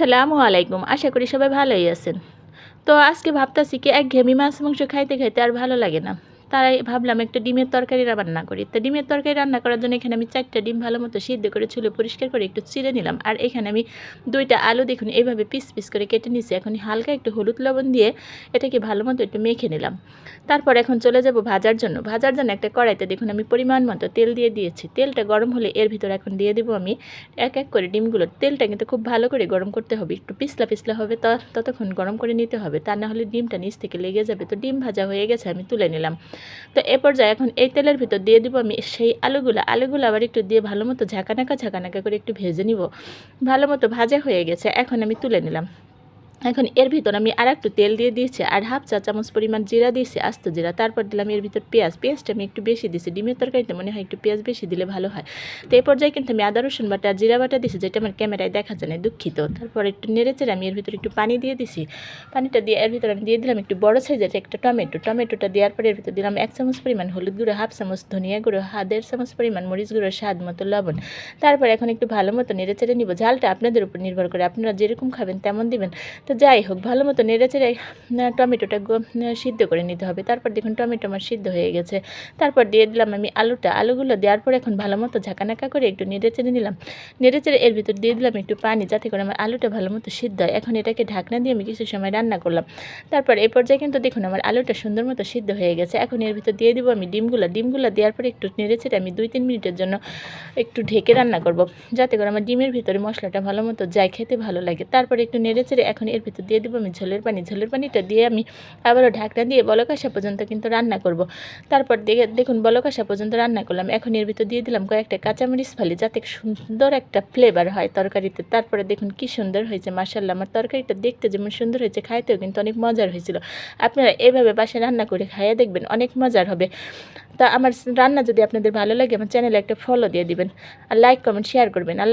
আসসালামু আলাইকুম। আশা করি সবাই ভালোই আছেন। তো আজকে ভাবতেছি কি, এক ঘেমি মাছ মাংস খাইতে খাইতে আর ভালো লাগে না। তাই ভাবলাম একটা ডিমের তরকারি রান্না করি। তো ডিমের তরকারি রান্না করার জন্য এখানে আমি চারটা ডিম ভালো মতো সিদ্ধ করে, ছুলে পরিষ্কার করে একটু চিড়ে নিলাম। আর এখানে আমি দুইটা আলু দেখুন এইভাবে পিস পিস করে কেটে নিছি এখন হালকা একটু হলুদ লবণ দিয়ে এটাকে ভালো মতো একটু মেখে নিলাম। তারপর এখন চলে যাব ভাজার জন্য। ভাজার জন্য একটা কড়াইতে দেখুন, আমি পরিমাণ মতো তেল দিয়ে দিয়েছি। তেলটা গরম হলে এর ভিতর এখন দিয়ে দেবো আমি এক এক করে ডিমগুলো। তেলটা কিন্তু খুব ভালো করে গরম করতে হবে, একটু পিছলা পিছলা হবে ততক্ষণ গরম করে নিতে হবে। তা না হলে ডিমটা নিচ থেকে লেগে যাবে। তো ডিম ভাজা হয়ে গেছে, আমি তুলে নিলাম। তো এ পর্যায়ে এখন এই তেলের ভিতর দিয়ে দিব আমি সেই আলুগুলো। আলুগুলো আবার একটু দিয়ে ভালো মতো ঝাঁকানাকা ঝাঁকানাকা করে একটু ভেজে নিব। ভালো মতো ভাজা হয়ে গেছে, এখন আমি তুলে নিলাম। এখন এর ভিতর আমি আর একটু তেল দিয়ে দিয়েছি, আর হাফ চা চামচ পরিমাণ জিরা দিয়েছি, আস্ত জিরা। তারপর দিলাম এর ভিতর পেঁয়াজ। পেঁয়াজটা আমি একটু বেশি দিয়েছি। ডিমের তরকারিতে মনে হয় একটু পেঁয়াজ বেশি দিলে ভালো হয়। তো এই পর্যায়ে কিন্তু আমি আদা, রসুন বাটা, জিরা বাটা দিয়েছি, যেটা আমার ক্যামেরায় দেখা যায় না দুঃখিত। তারপর একটু নেড়ে চেড়ে আমি এর ভিতর একটু পানি দিয়ে দিছি পানিটা দিয়ে এর ভিতর আমি দিয়ে দিলাম একটু বড় সাইজের একটা টমেটো। টমেটোটা দেওয়ার পরে এর ভিতর দিলাম এক চামচ পরিমাণ হলুদ গুঁড়ো, হাফ চামচ ধনিয়া গুঁড়ো দেড় চামচ পরিমাণ মরিচ গুঁড়ো, স্বাদ মতো লবণ। তারপর এখন একটু ভালো মতো নেড়ে চেড়ে নিব। ঝালটা আপনাদের উপর নির্ভর করে। আপনারা যেরকম খাবেন তেমন দিবেন। তো যাই হোক, ভালো মতো নেড়ে চেড়ে টমেটোটা সিদ্ধ করে নিতে হবে। তারপর দেখুন টমেটো আমার সিদ্ধ হয়ে গেছে। তারপর দিয়ে দিলাম আমি আলুটা। আলুগুলো দেওয়ার পর এখন ভালো মতো ঝাঁকানাকা করে একটু নেড়ে চেড়ে নিলাম। নেড়ে চেড়ে এর ভিতর দিয়ে দিলাম একটু পানি যাতে করে আমার আলুটা ভালো মতো সিদ্ধ হয়। এখন এটাকে ঢাকনা দিয়ে আমি কিছু সময় রান্না করলাম। তারপর এই পর্যায়ে কিন্তু দেখুন আমার আলুটা সুন্দর মতো সিদ্ধ হয়ে গেছে। এখন এর ভিতর দিয়ে দিব আমি ডিমগুলো। ডিমগুলো দেওয়ার পরে একটু নেড়ে চেড়ে আমি দুই তিন মিনিটের জন্য একটু ঢেকে রান্না করব। যাতে করে আমার ডিমের ভিতরে মশলাটা ভালো মতো যায়, খেতে ভালো লাগে। তারপরে একটু নেড়ে চেড়ে এখন এর ভিতর দিয়ে দিব, আমি ঝোলের পানি, ঝোলের পানিটা দিয়ে আমি আবারও ঢাকনা দিয়ে বলক আসা পর্যন্ত কিন্তু রান্না করব। তারপর দেখে, দেখুন বলক আসা পর্যন্ত রান্না করলাম। এখন এর ভিতর দিয়ে দিলাম কয়েকটা কাঁচামরিচ ফালি যাতে সুন্দর একটা ফ্লেভার হয় তরকারিতে। তারপরে দেখুন কি সুন্দর হয়েছে মার্শাল্লাহ আমার তরকারিটা দেখতে যেমন সুন্দর হয়েছে, খাইতেও কিন্তু অনেক মজার হয়েছিল। আপনারা এভাবে বাসায় রান্না করে খাইয়ে দেখবেন, অনেক মজার হবে। তা আমার রান্না যদি আপনাদের ভালো লাগে, আমার চ্যানেলে একটা ফলো দিয়ে দিবেন। আর লাইক কমেন্ট শেয়ার করবেন। আল্লাহ